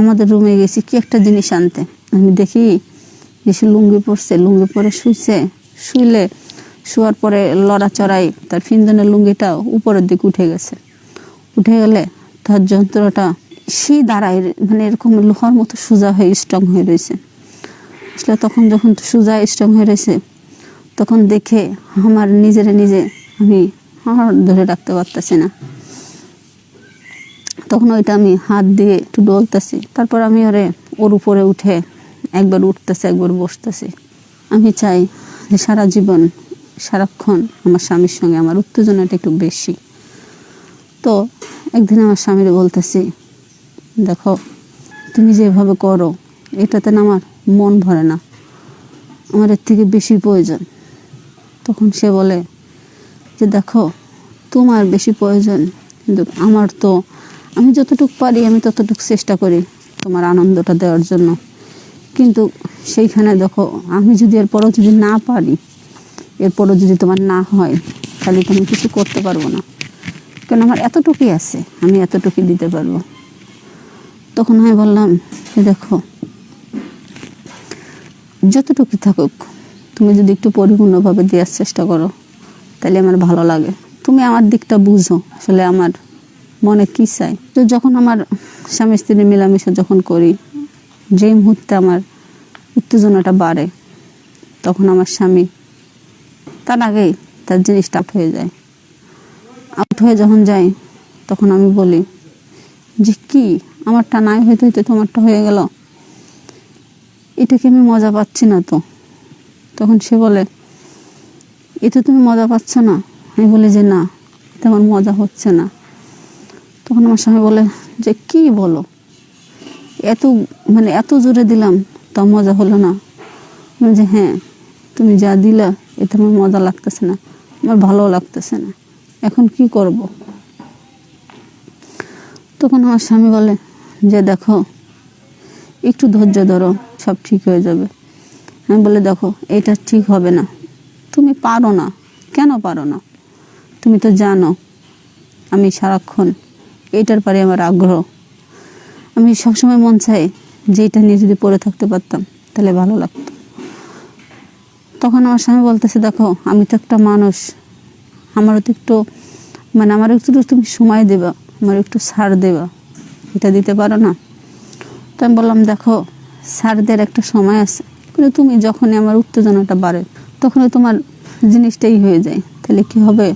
আমাদের রুমে গেছি, কি একটা জিনিস আনতে? আমি দেখি যে সে লুঙ্গি পরছে, লুঙ্গি পরে শুইছে। শুইলে শোয়ার পরে লড়া লড়াচড়াই তার ফিন্দনের লুঙ্গিটা উপরের দিকে উঠে গেছে। উঠে গেলে তার যন্ত্রটা সেই দাঁড়ায় মানে এরকম লোহার মতো সোজা হয়ে স্ট্রং হয়ে রয়েছে। আসলে তখন যখন সোজা স্ট্রং হয়ে রয়েছে, তখন দেখে আমার নিজের নিজে আমি আর ধরে রাখতে পারতেছি না। তখন ওইটা আমি হাত দিয়ে একটু ডলতেছি। তারপর আমি ওরে ওর উপরে উঠে একবার উঠতেছে, একবার বসতেছি। আমি চাই যে সারা জীবন, সারাক্ষণ আমার স্বামীর সঙ্গে আমার উত্তেজনাটা একটু বেশি। তো একদিন আমার স্বামীর বলতেছি, দেখো, তুমি যেভাবে করো, এটাতে না আমার মন ভরে না। আমার এর থেকে বেশি প্রয়োজন। তখন সে বলে যে, দেখো, তোমার বেশি প্রয়োজন, কিন্তু আমার তো আমি যতটুকু পারি, আমি ততটুকু চেষ্টা করি তোমার আনন্দটা দেওয়ার জন্য। কিন্তু সেইখানে দেখো, আমি যদি এরপরও যদি না পারি, এরপরও যদি তোমার না হয়, তাহলে তুমি কিছু করতে পারব না। কারণ আমার এতটুকুই আছে, আমি এতটুকুই দিতে পারব। তখন আমি বললাম যে দেখো, যতটুকু থাকুক, তুমি যদি একটু পরিপূর্ণভাবে দেওয়ার চেষ্টা করো, তাহলে আমার ভালো লাগে। তুমি আমার দিকটা বুঝো, আসলে আমার মনে কি চাই? তো যখন আমার স্বামী স্ত্রী মেলামেশা যখন করি, যেই মুহূর্তে আমার উত্তেজনাটা বাড়ে, তখন আমার স্বামী তার আগেই তার জিনিসটা আউট হয়ে যায়। আউট হয়ে যখন যাই তখন আমি বলি, যে কি? আমারটা নাই হইতে হইতে তোমারটা হয়ে গেল? এটাকে আমি মজা পাচ্ছি না তো। তখন সে বলে এতে তুমি মজা পাচ্ছ না? আমি বলি, যে না, এতে আমার মজা হচ্ছে না। তখন আমার স্বামী বলে যে, কি বলো? এত মানে এত জোরে দিলাম তা মজা হলো না। বলি যে হ্যাঁ তুমি যা দিলা, এতে আমার মজা লাগতেছে না, আমার ভালো লাগতেছে না, এখন কি করব? তখন আমার স্বামী বলে যে, দেখো, একটু ধৈর্য ধরো, সব ঠিক হয়ে যাবে। আমি বলে, দেখো, এটা ঠিক হবে না, তুমি পারো না। কেন পারো না? তুমি তো জানো, আমি সারাক্ষণ এইটার পরে আমার আগ্রহ। আমি সবসময় মন চাই যে এটা নিয়ে যদি পড়ে থাকতে পারতাম, তাহলে ভালো লাগতো। তখন আমার স্বামী বলতেছে, দেখো, আমি তো একটা মানুষ। আমারও তো একটু মানে আমার একটু তুমি সময় দেবা আমার একটু ছাড় দেবা। এটা দিতে পারো না? তো আমি বললাম, দেখো স্যারদের একটা সময় আছে। কিন্তু তুমি যখনই আমার উত্তেজনাটা বাড়ে, তখনই তোমার জিনিসটাই হয়ে যায়। তাহলে কি হবে?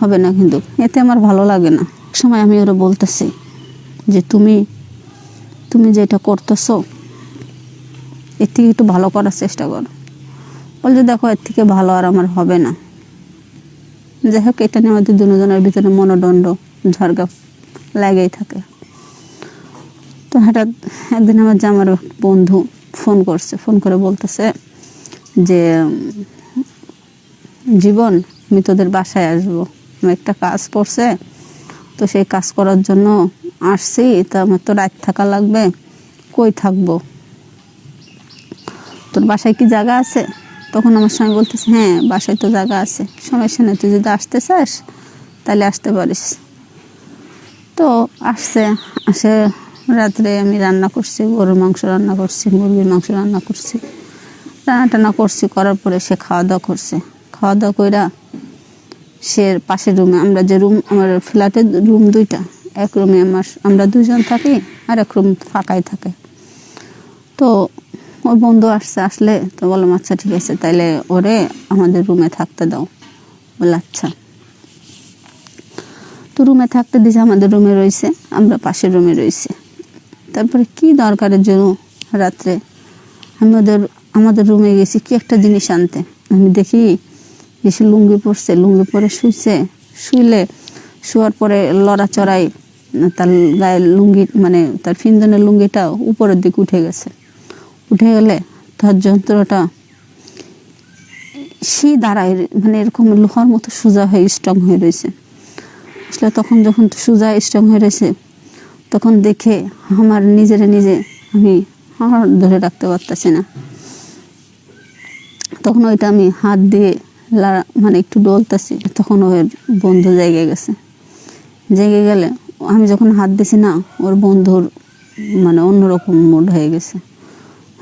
হবে না কিন্তু। এতে আমার ভালো লাগে না। সময় আমি ওরা বলতেছি যে তুমি তুমি যেটা করতেছো, এর থেকে একটু ভালো করার চেষ্টা করো। বলছে, দেখো, এর থেকে ভালো আর আমার হবে না। যাই হোক, এটা নিয়ে আমাদের দুজনের ভিতরে মনোদণ্ড, ঝড়গা লাগেই থাকে। তো হঠাৎ একদিন আমার জামার বন্ধু ফোন করছে, ফোন করে বলতেছে যে, জীবন, আমি তোদের বাসায় আসব। একটা কাজ পড়ছে তো সেই কাজ করার জন্য আসছি। তা আমার তো রাত থাকা লাগবে। কই থাকব? তোর বাসায় কি জায়গা আছে? তখন আমার স্বামী বলতেছে হ্যাঁ বাসায় তো জায়গা আছে। সমস্যা নেই, তুই যদি আসতে চাস, তাহলে আসতে পারিস। তো আসছে। আসে রাত্রে আমি রান্না করছি, গরুর মাংস রান্না করছি, মুরগির মাংস রান্না করছি। রান্না টান্না করছি, করার পরে সে খাওয়া দাওয়া করছে। খাওয়া দাওয়া কইরা সে পাশের রুমে, আমরা যে রুম, আমার ফ্ল্যাটের রুম দুইটা, এক রুমে আমার, আমরা দুজন থাকি, আর এক রুম ফাঁকাই থাকে। তো ওর বন্ধু আসছে, আসলে তো বললাম আচ্ছা ঠিক আছে, তাইলে ওরে আমাদের রুমে থাকতে দাও। বলে আচ্ছা। তো রুমে থাকতে দিয়েছে আমাদের রুমে রয়েছে, আমরা পাশের রুমে রয়েছে। তারপরে কি দরকারের জন্য রাত্রে? আমি ওদের, আমাদের রুমে গেছি, কি একটা জিনিস আনতে? আমি দেখি সে লুঙ্গি পরছে, লুঙ্গি পরে শুইছে। শুইলে শোয়ার পরে লড়া লড়াচড়াই তার গায়ে লুঙ্গি মানে তার ফিন্দনের লুঙ্গিটা উপরের দিকে উঠে গেছে। উঠে গেলে তার যন্ত্রটা সেই দাঁড়ায় মানে এরকম লোহার মতো সোজা হয়ে স্ট্রং হয়ে রয়েছে। আসলে তখন যখন সোজা স্ট্রং হয়ে রয়েছে, তখন দেখে আমার নিজের নিজে আমি আর ধরে রাখতে পারতেছি না। তখন ওইটা আমি হাত দিয়ে মানে একটু ডলতেছি তখন ওর বন্ধু জেগে গেছে। জেগে গেলে আমি যখন হাত দিছি না, ওর বন্ধুর মানে অন্যরকম মুড হয়ে গেছে।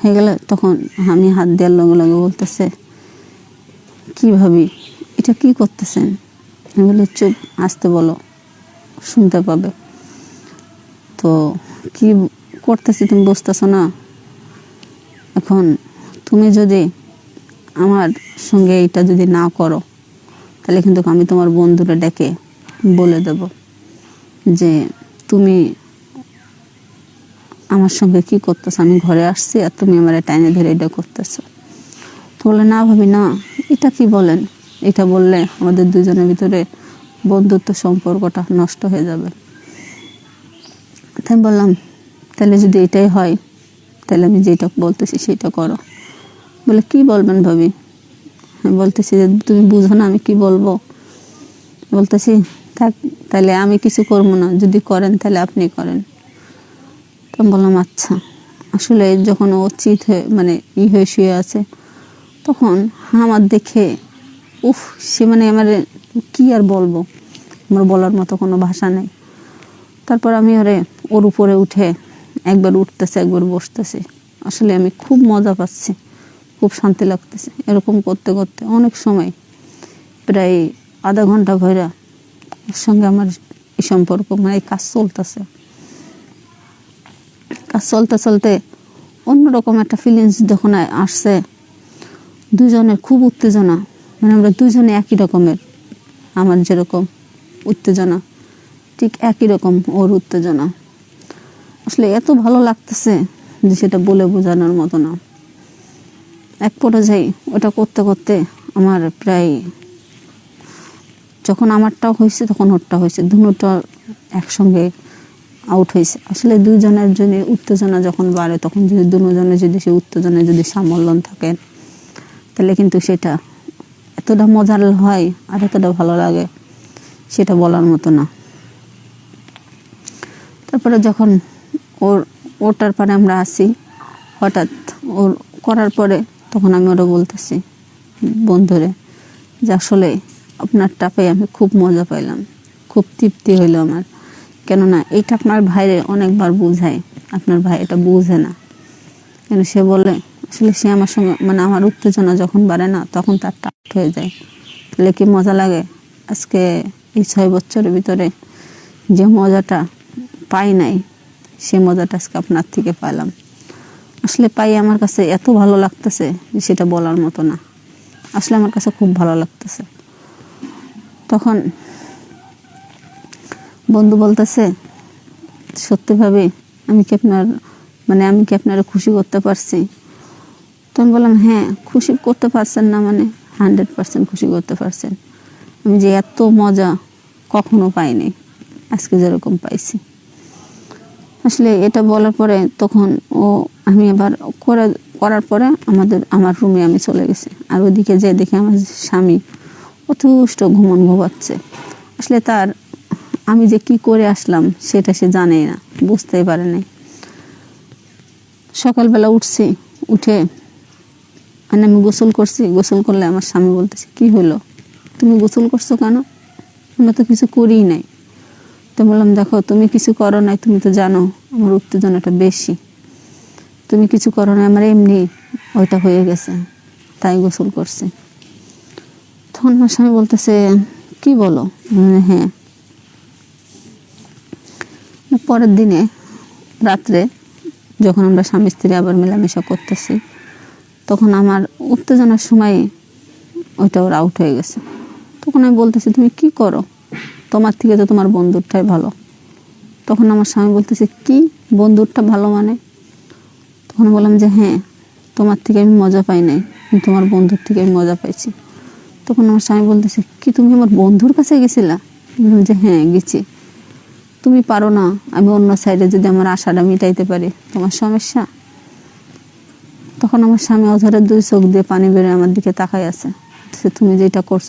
হয়ে গেলে তখন আমি হাত দেওয়ার লগে লগে বলতেছে কী ভাবি এটা কি করতেছেন? আমি বলি, চুপ আসতে বলো, শুনতে পাবে। তো কি করতেছি তুমি বুঝতেছো না? এখন তুমি যদি আমার সঙ্গে এটা যদি না করো, তাহলে কিন্তু আমি তোমার বন্ধুরা ডেকে বলে দেব যে তুমি আমার সঙ্গে কি করতেছো? আমি ঘরে আসছি আর তুমি আমার টাইনে ধরে এটা করতেছো। তো বলে, না ভাবি, না। এটা কি বলেন? এটা বললে আমাদের দুজনের ভিতরে বন্ধুত্ব সম্পর্কটা নষ্ট হয়ে যাবে। তাই বললাম, তাহলে যদি এটাই হয়, তাহলে আমি যেটা বলতেছি সেটা করো। বলে, কি বলবেন ভাবি? বলতেছি যে, তুমি বুঝো না আমি কি বলব? বলতেছি, থাক তাহলে আমি কিছু করব না, যদি করেন তাহলে আপনি করেন। তো বললাম আচ্ছা। আসলে যখন ও চিত হয়ে মানে ই হয়ে শুয়ে আছে, তখন আমার দেখে, উফ, সে মানে আমার কি আর বলব? আমার বলার মতো কোনো ভাষা নেই। তারপর আমি ওরে, ওর উপরে উঠে একবার উঠতেছে, একবার বসতেছে। আসলে আমি খুব মজা পাচ্ছি। খুব শান্তি লাগতেছে, এরকম করতে করতে অনেক সময়, প্রায় আধা ঘণ্টা ভরা ওর সঙ্গে আমার এই সম্পর্ক মানে কাজ চলতেছে। কাজ চলতে চলতে অন্যরকম একটা ফিলিংস যখন আসছে, দুজনের খুব উত্তেজনা মানে আমরা দুজনে একই রকমের, আমার যেরকম উত্তেজনা, ঠিক একই রকম ওর উত্তেজনা। আসলে এত ভালো লাগতেছে যে সেটা বলে বোঝানোর মতো না। এক পর্যায়ে ওটা করতে করতে আমার প্রায় যখন আমারটাও হয়েছে তখন ওরটা হয়েছে। দুটো একসঙ্গে আউট হয়েছে। আসলে দুজনের জন্য উত্তেজনা যখন বাড়ে, তখন যদি দুজনের যদি সেই উত্তেজনায় যদি সামল্যন থাকে, তাহলে কিন্তু সেটা এতটা মজার হয় আর এতটা ভালো লাগে সেটা বলার মতো না। তারপরে যখন ওর, ওটার পরে আমরা আসি, হঠাৎ ওর করার পরে তখন আমি ওরা বলতেছি, বন্ধুরে, যে আসলে আপনার টাপে আমি খুব মজা পাইলাম, খুব তৃপ্তি হইল আমার। কেননা এটা আপনার ভাইরে অনেকবার বুঝায়, আপনার ভাই এটা বুঝে না। কেন সে বলে, আসলে সে আমার সঙ্গে মানে আমার উত্তেজনা যখন বাড়ে না, তখন তার টাট হয়ে যায়। তাহলে কি মজা লাগে? আজকে এই ছয় বছরের ভিতরে যে মজাটা পাই নাই, সে মজাটা আজকে আপনার থেকে পাইলাম। আসলে পাই আমার কাছে এত ভালো লাগতেছে যে সেটা বলার মতো না। আসলে আমার কাছে খুব ভালো লাগতেছে। তখন বন্ধু বলতেছে, সত্যিভাবে আমি কি আপনার মানে আমি কি আপনারা খুশি করতে পারছি? তো আমি বললাম হ্যাঁ খুশি করতে পারছেন না মানে হান্ড্রেড পার্সেন্ট খুশি করতে পারছেন। আমি যে এত মজা কখনো পাইনি, আজকে যেরকম পাইছি। আসলে এটা বলার পরে তখন ও, আমি আবার করে, করার পরে আমাদের, আমার রুমে আমি চলে গেছি। আর ওদিকে যে দেখে আমার স্বামী অতুষ্ট ঘুমন ঘুমাচ্ছে। আসলে তার, আমি যে কি করে আসলাম সেটা সে জানেই না, বুঝতেই পারে নাই। সকালবেলা উঠছি, উঠে মানে আমি গোসল করছি। গোসল করলে আমার স্বামী বলতেছে, কি হলো? তুমি গোসল করছ কেন? আমরা তো কিছু করিই নাই। তো বললাম, দেখো, তুমি কিছু করো নাই, তুমি তো জানো, আমার উত্তেজনাটা বেশি। তুমি কিছু করো না আমার এমনি ওইটা হয়ে গেছে, তাই গোসল করছে। তখন আমার স্বামী বলতেছে, কি বলো? হ্যাঁ। পরের দিনে রাত্রে যখন আমরা স্বামী স্ত্রী আবার মেলামেশা করতেছি, তখন আমার উত্তেজনার সময় ওইটা ওর আউট হয়ে গেছে। তখন আমি বলতেছি, তুমি কি করো? তোমার থেকে তো তোমার বন্ধুরটাই ভালো। তখন আমার স্বামী বলতেছে, কি? বন্ধুরটা ভালো মানে? তখন বললাম যে হ্যাঁ তোমার থেকে আমি মজা পাই নাই তোমার বন্ধুর থেকে আমি মজা পাইছি। তখন আমার স্বামী বলতেছে, কি তুমি আমার বন্ধুর কাছে গেছিলা? বললাম যে হ্যাঁ গেছি। তুমি পারো না, আমি অন্য সাইডে যদি আমার আশাটা মিটাইতে পারি, তোমার সমস্যা? তখন আমার স্বামী অধরের দুই চোখ দিয়ে পানি বেরোয় আমার দিকে তাকাই আছে। তুমি যেটা করছ